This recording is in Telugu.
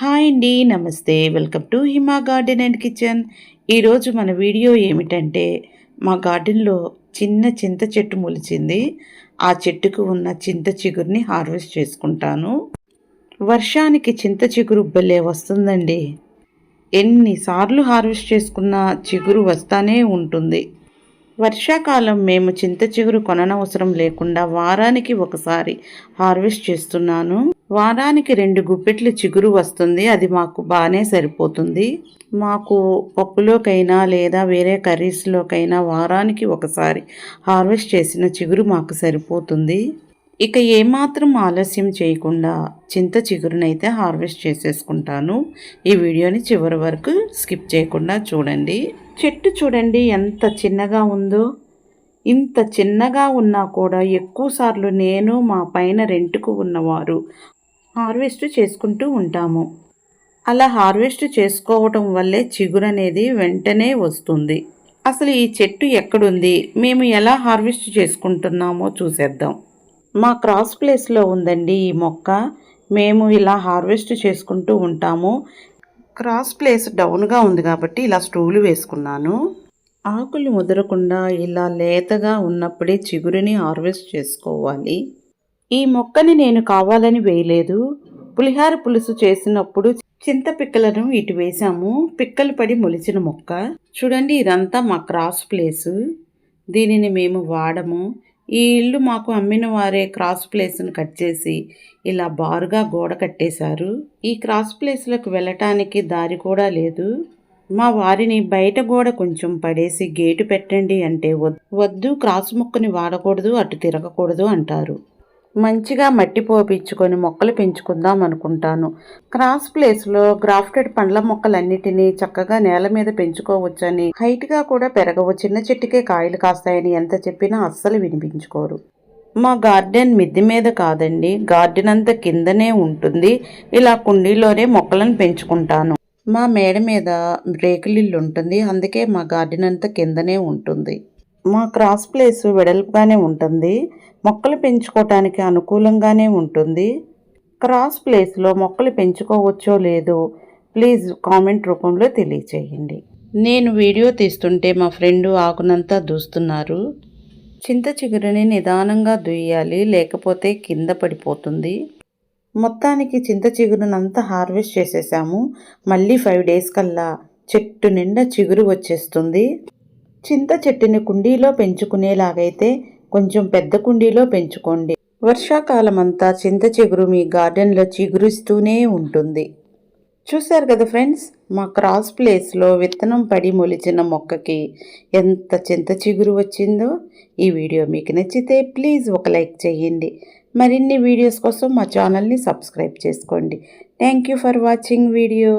హాయ్ అండి నమస్తే. Welcome to Hima garden and kitchen. ఈరోజు మన వీడియో ఏమిటంటే మా గార్డెన్లో చిన్న చింత చెట్టు మొలిచింది. ఆ చెట్టుకు ఉన్న చింత చిగురిని హార్వెస్ట్ చేసుకుంటాను. వర్షానికి చింత చిగురు భలే వస్తుందండి. ఎన్నిసార్లు హార్వెస్ట్ చేసుకున్న చిగురు వస్తానే ఉంటుంది. వర్షాకాలం మేము చింత చిగురు కొననవసరం లేకుండా వారానికి ఒకసారి హార్వెస్ట్ చేస్తున్నాను. వారానికి రెండు గుప్పెట్లు చిగురు వస్తుంది అది మాకు బాగానే సరిపోతుంది. మాకు పప్పులోకైనా లేదా వేరే కర్రీస్లోకైనా వారానికి ఒకసారి హార్వెస్ట్ చేసిన చిగురు మాకు సరిపోతుంది. ఇక ఏమాత్రం ఆలస్యం చేయకుండా చింత చిగురునైతే హార్వెస్ట్ చేసేసుకుంటాను. ఈ వీడియోని చివరి వరకు స్కిప్ చేయకుండా చూడండి. చెట్టు చూడండి ఎంత చిన్నగా ఉందో. ఇంత చిన్నగా ఉన్నా కూడా ఎక్కువసార్లు నేను మా పైన రెంట్కు ఉన్నవారు హార్వెస్ట్ చేసుకుంటూ ఉంటాము. అలా హార్వెస్ట్ చేసుకోవటం వల్లే చిగురు అనేది వెంటనే వస్తుంది. అసలు ఈ చెట్టు ఎక్కడుంది? మేము ఎలా హార్వెస్ట్ చేసుకుంటున్నామో చూసేద్దాం. మా క్రాస్ ప్లేస్లో ఉందండి ఈ మొక్క. మేము ఇలా హార్వెస్ట్ చేసుకుంటూ ఉంటాము. క్రాస్ ప్లేస్ డౌన్గా ఉంది కాబట్టి ఇలా స్టూలు వేసుకున్నాను. ఆకులు ముదరకుండా ఇలా లేతగా ఉన్నప్పుడే చిగురిని హార్వెస్ట్ చేసుకోవాలి. ఈ మొక్కని నేను కావాలని వేయలేదు. పులిహార పులుసు చేసినప్పుడు చింత పిక్కలను ఇటు వేసాము పిక్కలు పడి మొలిచిన మొక్క. చూడండి ఇదంతా మా క్రాస్ ప్లేసు. దీనిని మేము వాడము. ఈ ఇల్లు మాకు అమ్మిన వారే క్రాస్ ప్లేస్ను కట్ చేసి ఇలా బారుగా గోడ కట్టేశారు. ఈ క్రాస్ ప్లేస్లకు వెళ్ళటానికి దారి కూడా లేదు. మా వారిని బయట గోడ కొంచెం పడేసి గేటు పెట్టండి అంటే వద్దు క్రాస్ ముక్కని వాడకూడదు అటు తిరగకూడదు అంటారు. మంచిగా మట్టి పోపించుకొని మొక్కలు పెంచుకుందాం అనుకుంటాను. క్రాస్ ప్లేస్లో గ్రాఫ్టెడ్ పండ్ల మొక్కలన్నిటినీ చక్కగా నేల మీద పెంచుకోవచ్చని హైట్గా కూడా పెరగవు. చిన్న చెట్టుకే కాయలు కాస్తాయని ఎంత చెప్పినా అస్సలు వినిపించుకోరు. మా గార్డెన్ మిద్ది మీద కాదండి గార్డెన్ అంతా కిందనే ఉంటుంది. ఇలా కుండీలోనే మొక్కలను పెంచుకుంటాను. మా మేడ మీద రేకులిల్లు ఉంటుంది. అందుకే మా గార్డెన్ అంతా కిందనే ఉంటుంది. మా క్రాస్ ప్లేస్ వెడల్పుగానే ఉంటుంది. మొక్కలు పెంచుకోవటానికి అనుకూలంగానే ఉంటుంది. క్రాస్ ప్లేస్లో మొక్కలు పెంచుకోవచ్చో లేదో ప్లీజ్ కామెంట్ రూపంలో తెలియచేయండి. నేను వీడియో తీస్తుంటే మా ఫ్రెండ్ ఆకునంతా దూస్తున్నారు. చింత చిగురుని నిదానంగా దుయ్యాలి లేకపోతే కింద పడిపోతుంది. మొత్తానికి చింత చిగురునంతా హార్వెస్ట్ చేసేసాము. మళ్ళీ ఫైవ్ డేస్ కల్లా చెట్టు నిండా చిగురు వచ్చేస్తుంది. చింత చెట్టుని కుండీలో పెంచుకునేలాగైతే కొంచెం పెద్ద కుండీలో పెంచుకోండి. వర్షాకాలం అంతా చింత చిగురు మీ గార్డెన్లో చిగురుస్తూనే ఉంటుంది. చూశారు కదా ఫ్రెండ్స్ మా క్రాస్ ప్లేస్లో విత్తనం పడి మొలిచిన మొక్కకి ఎంత చింత చిగురు వచ్చిందో. ఈ వీడియో మీకు నచ్చితే ప్లీజ్ ఒక లైక్ చేయండి. మరిన్ని వీడియోస్ కోసం మా ఛానల్ని సబ్స్క్రైబ్ చేసుకోండి. Thank you for watching video.